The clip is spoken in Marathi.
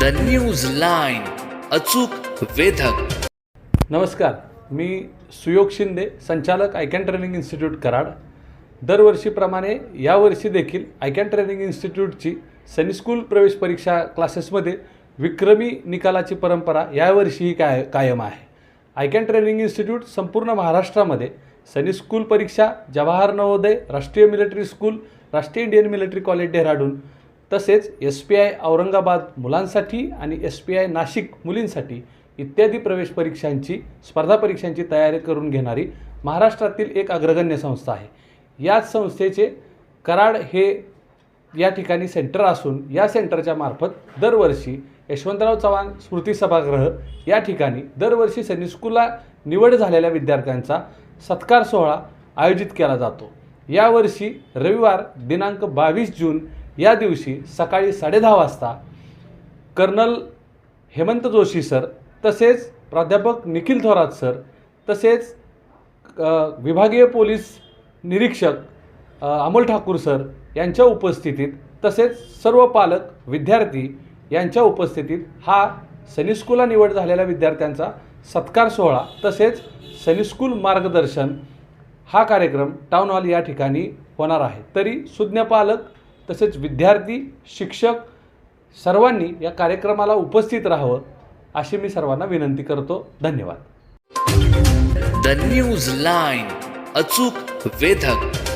द न्यूज लाईन अचूक वेधक. नमस्कार मी सुयोग शिंदे संचालक आयकॅन ट्रेनिंग इन्स्टिट्यूट कराड. दरवर्षीप्रमाणे यावर्षी देखील आयकॅन ट्रेनिंग इन्स्टिट्यूटची सनी स्कूल प्रवेश परीक्षा क्लासेसमध्ये विक्रमी निकालाची परंपरा यावर्षीही काय कायम आहे. आयकॅन ट्रेनिंग इन्स्टिट्यूट संपूर्ण महाराष्ट्रामध्ये सनी स्कूल परीक्षा Jawahar Navodaya Rashtriya military school Rashtriya Indian military college Dehradun तसेच एस पी आय औरंगाबाद मुलांसाठी आणि एस पी आय नाशिक मुलींसाठी इत्यादी प्रवेश परीक्षांची स्पर्धा परीक्षांची तयारी करून घेणारी महाराष्ट्रातील एक अग्रगण्य संस्था आहे. याच संस्थेचे कराड हे या ठिकाणी सेंटर असून या सेंटरच्या मार्फत दरवर्षी यशवंतराव चव्हाण स्मृती सभागृह या ठिकाणी दरवर्षी सैनिक स्कूलला निवड झालेल्या विद्यार्थ्यांचा सत्कार सोहळा आयोजित केला जातो. यावर्षी रविवार दिनांक बावीस जून या दिवशी सकाळी साडेदहा वाजता कर्नल हेमंत जोशी सर तसेच प्राध्यापक निखिल थोरात सर तसेच विभागीय पोलीस निरीक्षक अमोल ठाकूर सर यांच्या उपस्थितीत तसेच सर्व पालक विद्यार्थी यांच्या उपस्थितीत हा सनिस्कूलला निवड झालेल्या विद्यार्थ्यांचा सत्कार सोहळा तसेच सनिस्कूल मार्गदर्शन हा कार्यक्रम टाउन हॉल या ठिकाणी होणार आहे. तरी सुज्ञ पालक तसेच विद्यार्थी शिक्षक सर्वांनी या कार्यक्रमाला उपस्थित राहावं अशी मी सर्वांना विनंती करतो. धन्यवाद. द न्यूज लाईन अचूक वेधक.